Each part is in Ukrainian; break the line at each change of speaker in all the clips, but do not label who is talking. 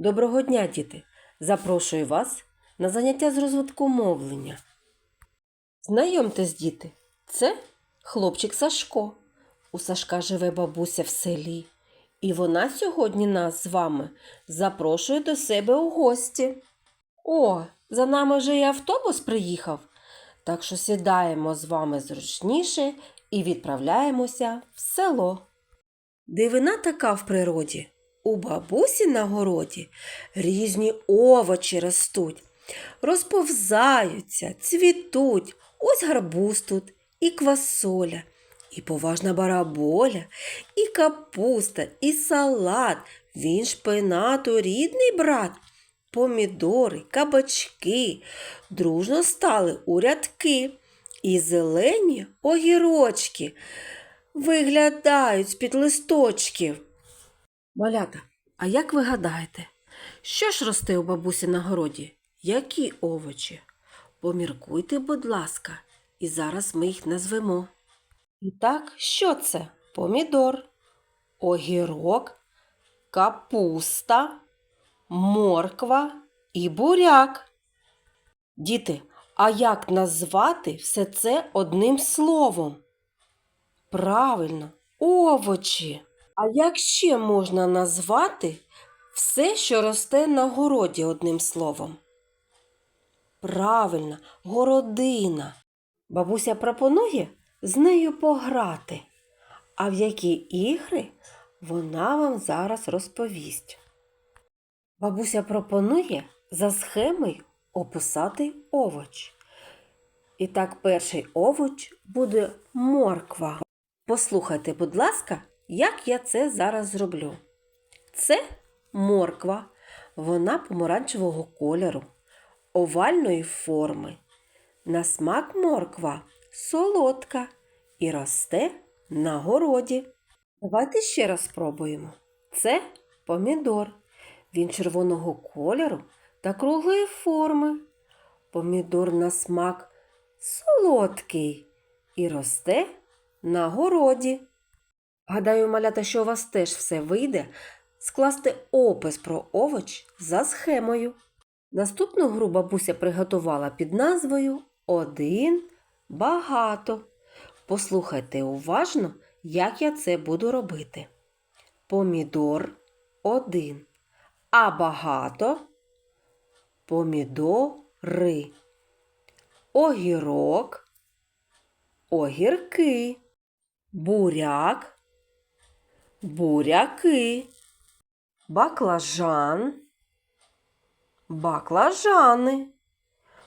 Доброго дня, діти! Запрошую вас на заняття з розвитку мовлення. Знайомтесь, діти, це хлопчик Сашко. У Сашка живе бабуся в селі, і вона сьогодні нас з вами запрошує до себе у гості. О, за нами вже і автобус приїхав. Так що сідаємо з вами зручніше і відправляємося в село. Дивина така в природі. У бабусі на городі різні овочі ростуть, розповзаються, цвітуть. Ось гарбуз тут, і квасоля, і поважна бараболя, і капуста, і салат. Він шпинату рідний брат. Помідори, кабачки дружно стали у рядки, і зелені огірочки виглядають з-під листочків. Малята, а як ви гадаєте, що ж росте у бабусі на городі? Які овочі? Поміркуйте, будь ласка, і зараз ми їх назвемо. І так, що це? Помідор, огірок, капуста, морква і буряк. Діти, а як назвати все це одним словом? Правильно, овочі. А як ще можна назвати все, що росте на городі одним словом? Правильно, городина. Бабуся пропонує з нею пограти. А в які ігри вона вам зараз розповість. Бабуся пропонує за схемою описати овоч. І так, перший овоч буде морква. Послухайте, будь ласка, як я це зараз зроблю. Це морква, вона помаранчевого кольору, овальної форми. На смак морква солодка і росте на городі. Давайте ще раз спробуємо. Це помідор. Він червоного кольору та круглої форми. Помідор на смак солодкий і росте на городі. Гадаю, малята, що у вас теж все вийде скласти опис про овоч за схемою. Наступну гру бабуся приготувала під назвою Один багато. Послухайте уважно, як я це буду робити. Помідор один. А багато помідори. Огірок, огірки, буряк, буряки, баклажан, баклажани.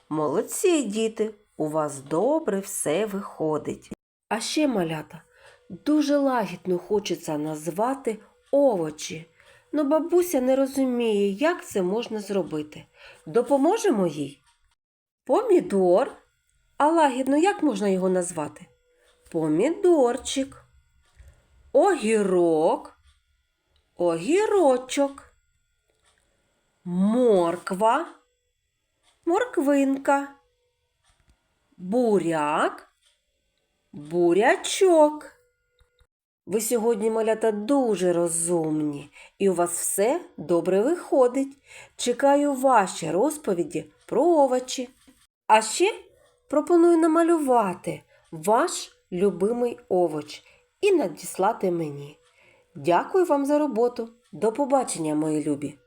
Молодці, діти, у вас добре все виходить. А ще малята дуже лагідно хочеться назвати овочі. Но бабуся не розуміє, як це можна зробити. Допоможемо їй? Помідор. А лагідно як можна його назвати? Помідорчик. Огірок. Огірочок. Морква. Морквинка. Буряк. Бурячок. Ви сьогодні, малята, дуже розумні, і у вас все добре виходить. Чекаю ваші розповіді про овочі. А ще пропоную намалювати ваш любимий овоч і надіслати мені. Дякую вам за роботу. До побачення, мої любі!